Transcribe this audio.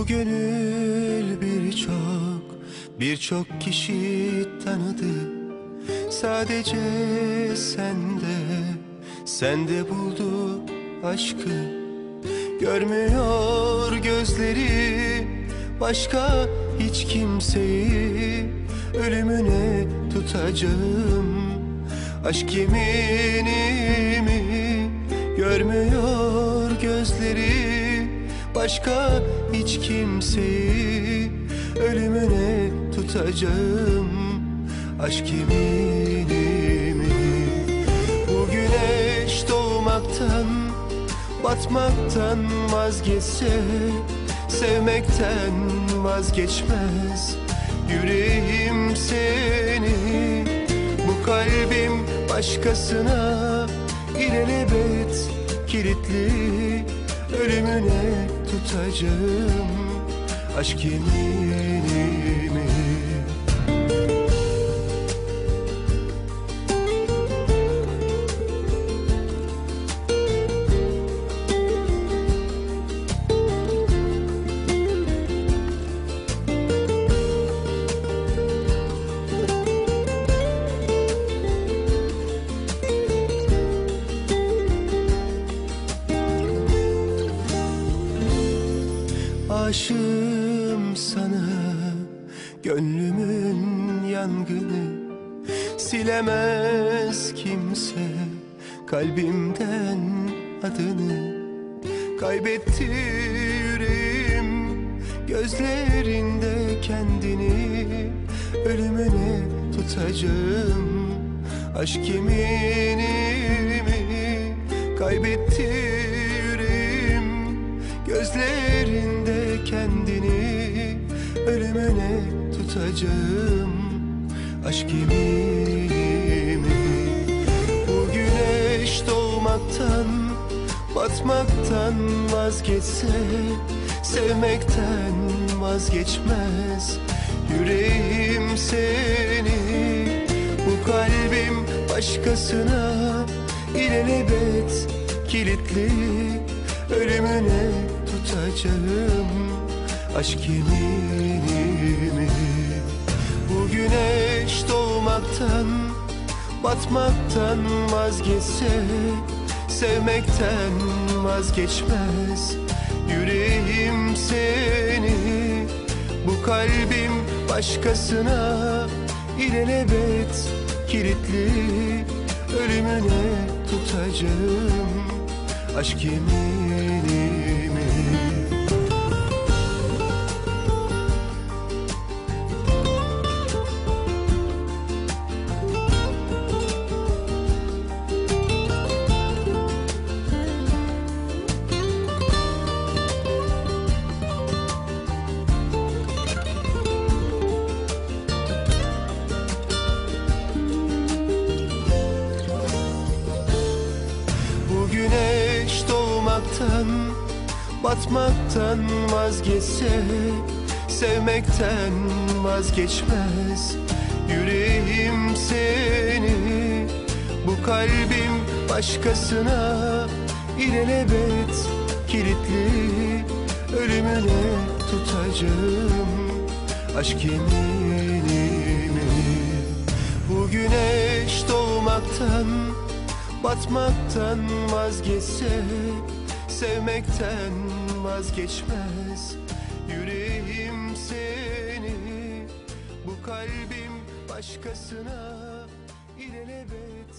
gönül birçok birçok kişi tanıdı. Sadece sende sende buldu aşkı. Görmüyor gözleri başka hiç kimseyi. Ölümüne tutacağım aşk yeminimi. Görmüyor gözleri başka hiç kimseyi Ölümüne tutacağım? Aşk yeminimi Bu güneş doğmaktan batmaktan vazgeçse Sevmekten vazgeçmez. Yüreğim seni Bu kalbim başkasına. İlelebet kilitli Ölümüne tutacağım. Aşk yeminimi Aşığım sana Gönlümün yangını Silemez kimse Kalbimden adını Kaybetti yüreğim Gözlerinde kendini Ölümüne tutacağım. Aşk yeminimi Kaybetti kendini ölümüne tutacağım aşk yeminimi Bu güneş doğmaktan batmaktan vazgeçse Sevmekten vazgeçmez. Yüreğim seni Bu kalbim başkasına ilelebet kilitli Ölümüne tutacağım aşk yeminimi Bu güneş doğmaktan batmaktan vazgeçse Sevmekten vazgeçmez. Yüreğim seni Bu kalbim başkasına ilelebet kilitli. Ölümüne tutacağım aşk yeminimi doğmaktan batmaktan vazgeçse Sevmekten vazgeçmez. Yüreğim seni Bu kalbim başkasına ilelebet kilitli. Ölümüne tutacağım aşk yeminimi. Bu güneş doğmaktan Batmaktan vazgeçse Sevmekten vazgeçmez. Yüreğim seni Bu kalbim başkasına ilelebet